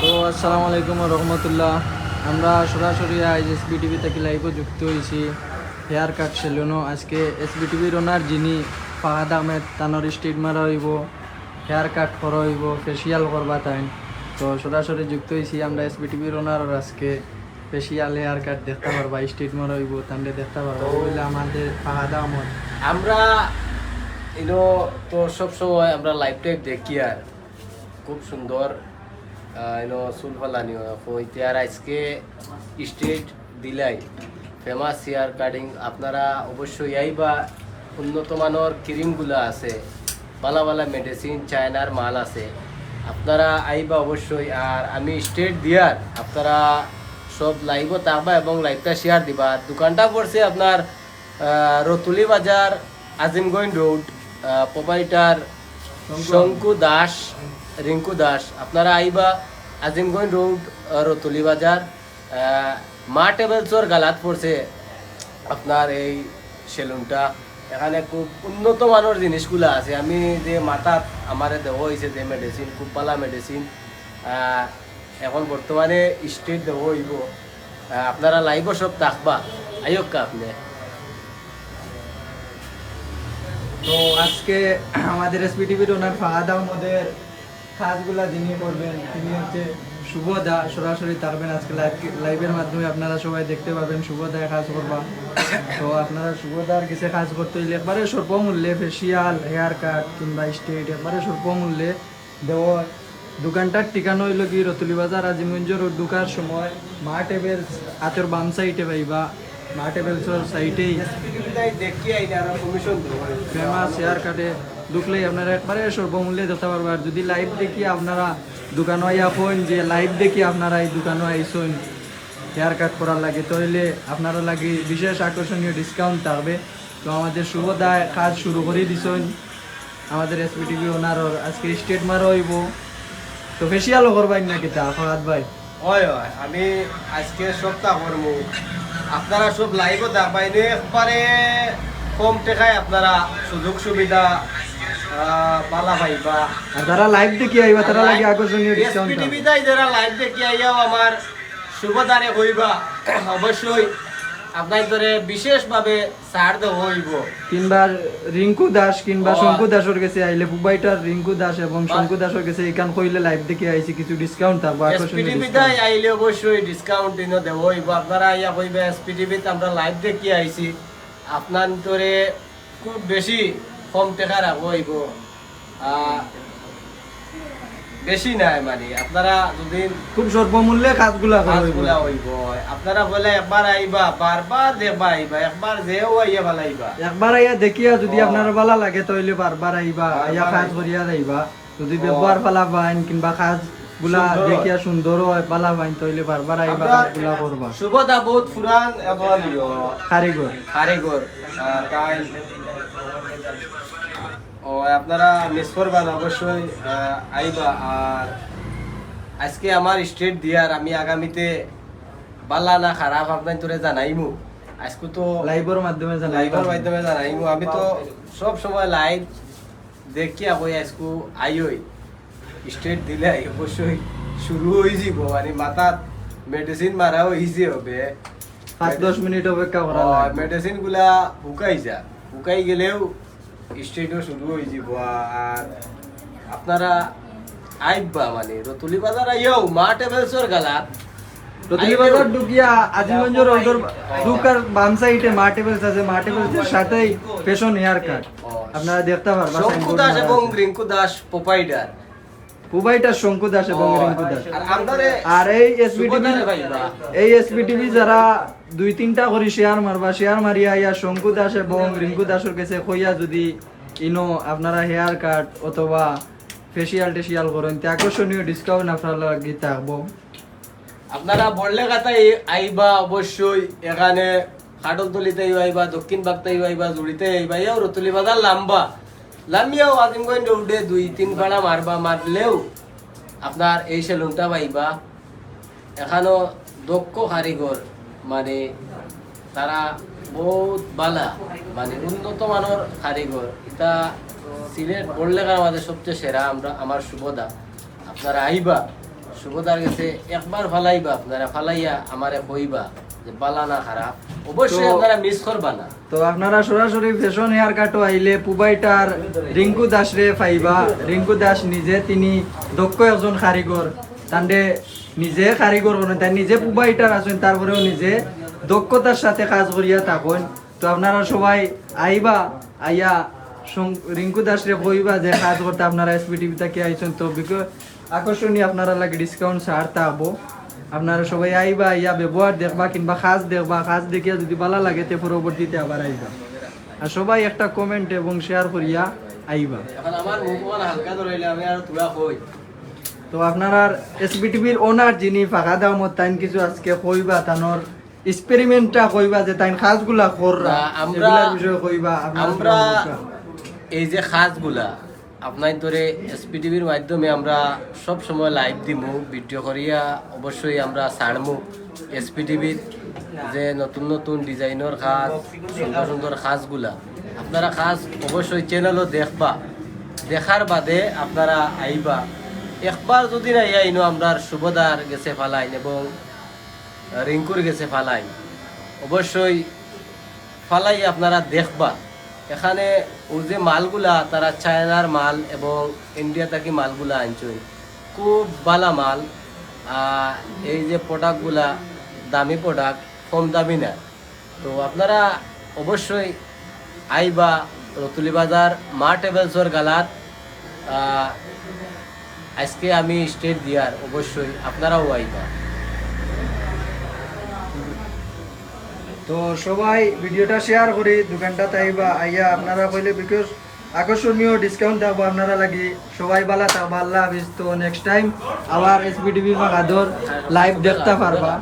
তো আসসালামু আলাইকুম রহমতুল্লাহ। আমরা সরাসরি আজ এসবি টিভি থেকে লাইভও যুক্ত হয়েছি। হেয়ার কাট সেলুনও আজকে এসবি টিভির ওনার যিনি ফাহাদ আহমেদ, তানোর স্ট্রিট মারা হইব, হেয়ার কাট করা হইব ফেসিয়াল করবা তাই তো সরাসরি যুক্ত হয়েছি আমরা এসবি টিভির ওনার আজকে ফেসিয়াল হেয়ার কাট দেখতে পারবা স্ট্রিট মারা হইব তাহলে দেখতে পারবা। বলে আমাদের ফাহাদ আহমদ। আমরা ইনো তো সব সময় আমরা লাইভ টাইপ দেখি আর। খুব সুন্দর ইনো চুল ফালানি হইতে আর আজকে স্টেট দিলাই। ফেমাস হেয়ার কাটিং আপনারা অবশ্যই আইবা। উন্নত মানের ক্রিমগুলো আছে। ভালো ভালো মেডিসিন চায়নার মাল আছে। আপনারা আইবা অবশ্যই। আর আমি স্টেট দিয়ার। আপনারা সব লাইভও থাকবা এবং লাইভটা শেয়ার দিবা। দোকানটা পড়ছে আপনার রতুলি বাজার, আজিমগঞ্জ রোড প্রোপাইটার শঙ্কু দাস। রিঙ্কু দাস। আপনারা আইবা আজিমগঞ্জ রোড রতুলি বাজার মা টেবলসর গালাত পড়ছে আপনার এই সেলুনটা। এখানে খুব উন্নত মানের জিনিসগুলো আছে। আমি যে মাথাত আমার দেওয়া হয়েছে যে মেডিসিন খুব পালা মেডিসিন এখন বর্তমানে স্টেট দেওয়া হইব। আপনারা লাইভও সব থাকবা। আইয়ক্কা আপনি। তো আজকে আমাদের এসপি টিভির ওনার ফাহাদ আহমদের কাজগুলা যিনি করবেন, তিনি হচ্ছে শুভদা, সরাসরি থাকবেন আজকে লাইভ লাইভের মাধ্যমে আপনারা সবাই দেখতে পাবেন শুভদায় কাজ করবা। তো আপনারা শুভদার কাছে কাজ করতে হইলে একবারে স্বল্প মূল্যে ফেসিয়াল হেয়ার কাট কিংবা স্টেট একবারে স্বল্প মূল্যে দেওয়া দোকানটার ঠিকানা হইল কি রতুলি বাজার, আজিমগঞ্জ রোড, ঢুকার সময় মা টেবেল হাতের বাম সাইডে পাইবা মা টেবেলসর সাইডেই দেখি আইলে আর কমিশন দেবো ফেমাস হেয়ার কাটে। ঢুকলেই আপনারা একবারে সর্বমূল্যে দেখতে পারবেন আর যদি লাইভ দেখি আপনারা দোকানে আইয়া ফোন যে লাইভ দেখি আপনারা এই দোকানে আইসুন। হেয়ার কাট করার লাগে। তাহলে আপনারা লাগে বিশেষ আকর্ষণীয় ডিসকাউন্ট থাকবে। তো আমাদের শুভদায় কাজ শুরু করে দিছেন। আমাদের এসপি টিভি ওনার আজকে স্টেট মারো হইব। তো ফেসিয়ালও করবাই না কিতা ফরাদ ভাই? হয় হয়। আমি আজকে সপ্তাহ করব আপনারা সব লাইভও দেখবাইনে একবারে কম টেকায় আপনারা সুযোগ সুবিধা পালা পাইবা। আর যারা লাইভ দেখি আইবা তারা লাগে আকর্ষণীয় ডিসকাউন্ট SPTV যারা লাইভ দেখি আইয়াও আমার শুভদারে হইবা। অবশ্যই আপনার ধরে বিশেষভাবে ছাড় দেওয়া হইব কিংবা রিঙ্কু দাস কিংবা। শঙ্কু দাসের কাছে আইলে বুবাইটার রিঙ্কু দাস এবং শঙ্কু দাসের কাছে এখান কইলে লাইভ দেখে আইছি কিছু ডিসকাউন্ট থাকব আকর্ষণীয় এসপিটিভি discount। তাই আইলে অবশ্যই ডিসকাউন্ট দিনও দেবো হইব আপনারা আইয়া কইবে এসপিটিভি আমরা লাইভ দেখি আইছি আপনার ধরে খুব বেশি কম টাকা রাখব হইব আহ, বেশি নাই মানে। আপনারা যদি খুব স্বল্পমূল্যে কাজগুলা। কাজগুলা হইব। আপনারা বলে একবার আইবা বারবার দেখবা আইবা একবার যেও আইয়া ভালো আইবা। একবার আইয়া দেখিয়া যদি। আপনার ভালো লাগে তাহলে বারবার আইবা আইয়া কাজ। করিয়া যাইবা। যদি। ব্যবহার পালা পাইন কিংবা কাজগুলা দেখিয়া সুন্দর হয় পালা পাইন তাহলে বারবার আইবা কাজগুলা করবা। শুভদা বহুত পুরান এবং কারিগর। কারিগর। তাই ও আপনারা মিস করবেন অবশ্যই আইবা। আর আজকে আমার স্টেট দিয়ার আমি আগামীতে বালা না খারাপ আপনার তোরে জানাইমু। আজকে তো লাইভের মাধ্যমে লাইভের মাধ্যমে জানাইমু। আমি তো সব সময় লাইভ দেখি আবই আজকু আইই স্টেট দিলে অবশ্যই শুরু হয়ে যাব মানে মাথাত মেডিসিন মারাও ইজি হবে পাঁচ দশ মিনিট অপেক্ষা করা। মেডিসিনগুলা শুকাই যা। শুকাই গেলেও স্টেটও শুরু হয়ে যাব আর আপনারা আইবা মানে রতুলি বাজার আইও মা টেবেলসর গালা। রতুলি বাজার ডুকিয়া আজিমগঞ্জ রোডের দুকার বাম সাইডে মা টেবিলস আছে মা টেবিলসের সাথেই ফ্যাশন হেয়ার কাট আপনারা দেখতে পারবেন শঙ্কু দাস এবং রিঙ্কু দাস প্রোপাইডার উভয়টা শঙ্কু দাস এবং রিঙ্কু দাস। আর এই এসবিটিভি এই এসবিটিভি যারা দুই তিনটা করে শেয়ার মারবা শেয়ার মারিয়া ইয়া শঙ্কু দাস এবং রিঙ্কু দাসের কাছে কইয়া যদি ইনো আপনারা হেয়ার কাট অথবা ফেসিয়াল টেসিয়াল করেন তে আকর্ষণীয় ডিসকাউন্ট আপনারা লাগি থাকব আপনারা বললে কথাই আইবা অবশ্যই এখানে খাটলতলিতে আইবা দক্ষিণ বাগতে আইবা জুড়িতে আইবা ইয়াও রতুলি বাজার লাম্বা। লাম্বিয়াও আজিমগঞ্জ উঠে দুই তিন ভাড়া মারবা মারলেও আপনার এই সেলুনটা পাইবা এখানো দক্ষ কারিগর মানে তারা বহুত বালা মানে উন্নত মানের কারিগর এটা সিলেট বললেখার আমাদের সবচেয়ে সেরা আমরা আমার শুভদা আপনারা আইবা শুভদার কাছে একবার ফালাইবা আপনারা ফালাইয়া আমারে কইবা যে বালা না খারাপ অবশ্যই আপনারা মিস করবা না। তো আপনারা সরাসরি ফ্যাশন হেয়ার কাটও আইলে পুবাইটার রিঙ্কু দাস রে পাইবা রিঙ্কু দাস নিজে তিনি দক্ষ একজন কারিগর। তান্ডে নিজে কারিগর করেন তাই নিজে পুবাইটার আছেন তারপরেও নিজে দক্ষতার সাথে কাজ করিয়া থাকুন। তো আপনারা সবাই আইবা আইয়া রিঙ্কু দাস রে কইবা যে কাজ করতে আপনারা এসপি টিভি থেকে আইছেন। তো আকর্ষণীয় আপনারা লাগে ডিসকাউন্ট ছাড় থাকব আপনারা সবাই আইবা ইয়া ব্যবহার দেখবা কিংবা খাস দেখবা খাস দেখিয়া যদি ভালো লাগে তে পরবর্তীতে আবার আইবা। আর সবাই একটা কমেন্ট এবং শেয়ার করিয়া আইবা। এখন আমার মুখ হালকা ধরাইলে আমি আর তুলা কই তো আপনারা এসবিটিভির ওনার যিনি ফাঁকা দামত তাইন কিছু আজকে কইবা তানোর এক্সপেরিমেন্টটা কইবা যে তাইন খাসগুলা কররা। আমরা- বিষয়ে কইবা আমরা এই যে খাসগুলা আপনার ধরে এসপিটিভির মাধ্যমে আমরা সব সময় লাইভ দিমু ভিডিও করিয়া অবশ্যই আমরা ছাড়মু এসপিটিভির যে নতুন নতুন ডিজাইনের খাস, সুন্দর সুন্দর খাসগুলা। আপনারা খাস অবশ্যই চ্যানেলও দেখবা। দেখার বাদে আপনারা আইবা। একবার যদি না আইনো আমরা শুভদার গেছে ফালাইন এবং রিঙ্কুর গেছে ফালাইন। অবশ্যই ফালাই আপনারা দেখবা। এখানে ও যে মালগুলা, তারা চায়নার মাল এবং ইন্ডিয়া থেকে মালগুলা আনছেন খুব ভালো মাল। এই যে প্রোডাক্টগুলা দামি প্রোডাক্ট কম দামি না। তো আপনারা অবশ্যই আইবা রতুলি বাজার, মা টেবেলসর গালাত। আজকে আমি স্টেট দিয়ার, অবশ্যই আপনারাও আইবা। তো সবাই ভিডিওটা শেয়ার করি, দোকানটা তাইবা আইয়া আপনারা কইলে বিকজ আকর্ষণীয় ডিসকাউন্ট থাকব আপনারা লাগি। সবাই বালা থাকবা, আল্লাহ হাফিজ। তো নেক্সট টাইম আবার এসপিডিবি বা গাদর লাইভ দেখতে পারবা।